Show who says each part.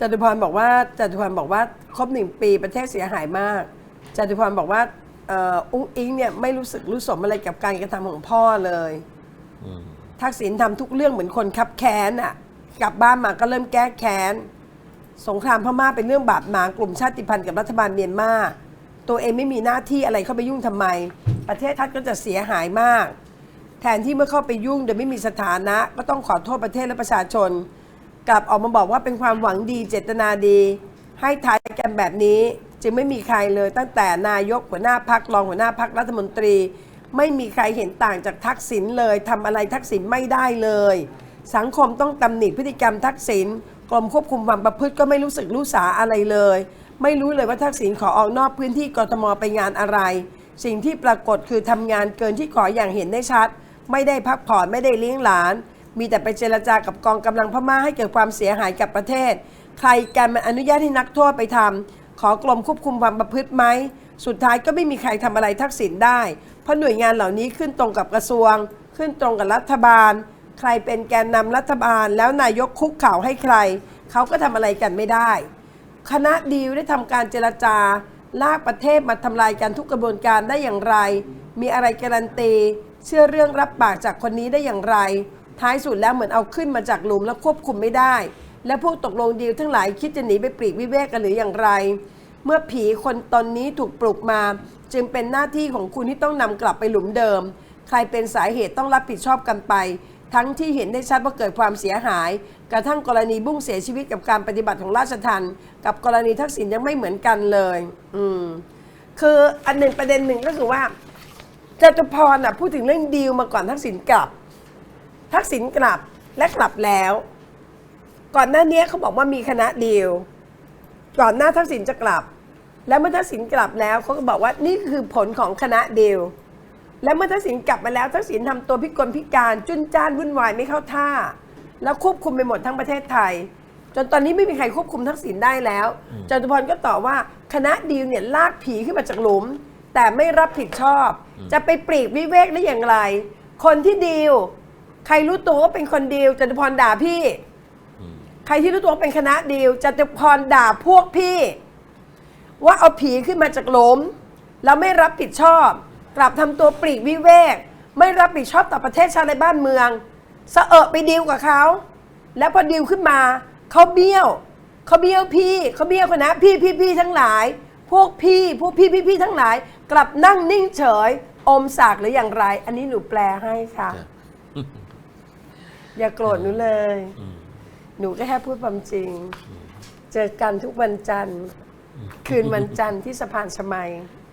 Speaker 1: จตุพรบอกว่าจตุพรบอกว่าครบหนึ่งปีประเทศเสียหายมากจตุพรบอกว่าเอ่ออุ้งอิงเนี่ยไม่รู้สึกรู้สมอะไรกับการกระทำของพ่อเลย
Speaker 2: อืม
Speaker 1: ทักษิณทำทุกเรื่องเหมือนคนคับแค้นอะ กลับบ้านมาก็เริ่มแก้แค้น สงครามพม่าเป็นเรื่องบาดหมางกลุ่มชาติพันธุ์กับรัฐบาลเมียนมา ตัวเองไม่มีหน้าที่อะไรเข้าไปยุ่งทำไม ประเทศทัดก็จะเสียหายมาก แทนที่เมื่อเข้าไปยุ่งโดยไม่มีสถานะ ก็ต้องขอโทษประเทศและประชาชน กลับออกมาบอกว่าเป็นความหวังดีเจตนาดี ให้ทายกันแบบนี้ จึงไม่มีใครเลยตั้งแต่นายกหัวหน้าพักรองหัวหน้าพักรัฐมนตรี ไม่มีใครเห็นต่างจากทักษิณเลยทำอะไรทักษิณไม่ได้เลย สังคมต้องตำหนิพฤติกรรมทักษิณกรมควบคุมความประพฤติก็ไม่รู้สึกรู้สาอะไรเลย ไม่รู้เลยว่าทักษิณขอออกนอกพื้นที่กรทมไปงานอะไร สิ่งที่ปรากฏคือทำงานเกินที่ขออย่างเห็นได้ชัด ไม่ได้พักผ่อนไม่ได้เลี้ยงหลาน มีแต่ไปเจรจากับกองกำลังพม่าให้เกิดความเสียหายกับประเทศ ใครกันมันอนุญาตให้นักโทษไปทำขอกรมควบคุมความประพฤติไหม สุดท้ายก็ไม่มีใครทำอะไรทักษิณได้ เพราะหน่วยงานเหล่านี้ขึ้นตรงกับกระทรวง ขึ้นตรงกับรัฐบาล ใครเป็นแกนนำรัฐบาล แล้วนายกคุกเข่าให้ใคร เขาก็ทำอะไรกันไม่ได้ คณะดีลได้ทำการเจรจาลากประเทศมาทำลายกันทุกกระบวนการได้อย่างไร มีอะไรการันตี เชื่อเรื่องรับปากจากคนนี้ได้อย่างไร ท้ายสุดแล้วเหมือนเอาขึ้นมาจากหลุมแล้วควบคุมไม่ได้ และพวกตกลงดีลทั้งหลายคิดจะหนีไปปลีกวิเวกกันหรืออย่างไร เมื่อผีคนตนนี้ถูกปลุกมา จึงเป็นหน้าที่ของคุณที่ต้องนำกลับไปหลุมเดิม ใครเป็นสาเหตุต้องรับผิดชอบกันไป ทั้งที่เห็นได้ชัดว่าเกิดความเสียหาย กระทั่งกรณีบุ้งเสียชีวิตกับการปฏิบัติของราชทันกับกรณีทักษิณยังไม่เหมือนกันเลย อืมคืออันหนึ่งประเด็นหนึ่งก็คือว่าจตุพรน่ะพูดถึงเรื่องดีลมาก่อนทักษิณกลับ ทักษิณกลับและกลับแล้ว ก่อนหน้านี้เขาบอกว่ามีคณะดีลก่อนหน้าทักษิณจะกลับ แล้วเมื่อทักษิณกลับแล้วเขาก็บอกว่านี่คือผลของคณะดีลและเมื่อทักษิณกลับมาแล้วทักษิณทำตัวพิกลพิการจุนจ้านวุ่นวายไม่เข้าท่า แล้วควบคุมไปหมดทั้งประเทศไทย จนตอนนี้ไม่มีใครควบคุมทักษิณได้แล้วจตุพรก็ตอบว่าคณะดีลเนี่ยลากผีขึ้นมาจากหลุม แต่ไม่รับผิดชอบ จะไปปลีกวิเวกได้อย่างไร คนที่ดีล ใครรู้ตัวว่าเป็นคนดีลจตุพรด่าพี่ ใครที่รู้ตัวว่าเป็นคณะดีลจตุพรด่าพวกพี่ ว่าเอาผีขึ้นมาจากหลุมแล้วไม่รับผิดชอบ กลับทำตัวปลีกวิเวก ไม่รับผิดชอบต่อประเทศชาติในบ้านเมืองสะเอะไปดีลกับเขา แล้วพอดีลขึ้นมาเขาเบี้ยวเขาเบี้ยวพี่เขาเบี้ยวคณะพี่พี่พี่ทั้งหลาย พวกพี่พวกพี่พี่พี่ทั้งหลาย กลับนั่งนิ่งเฉย อมสากหรืออย่างไร อันนี้หนูแปลให้ค่ะ
Speaker 2: ครับ
Speaker 1: อย่าโกรธหนูเลย หนูก็แค่พูดความจริง เจอกันทุกวันจันทร์ คืนวันจันทร์ที่สะพานชมัย
Speaker 2: อ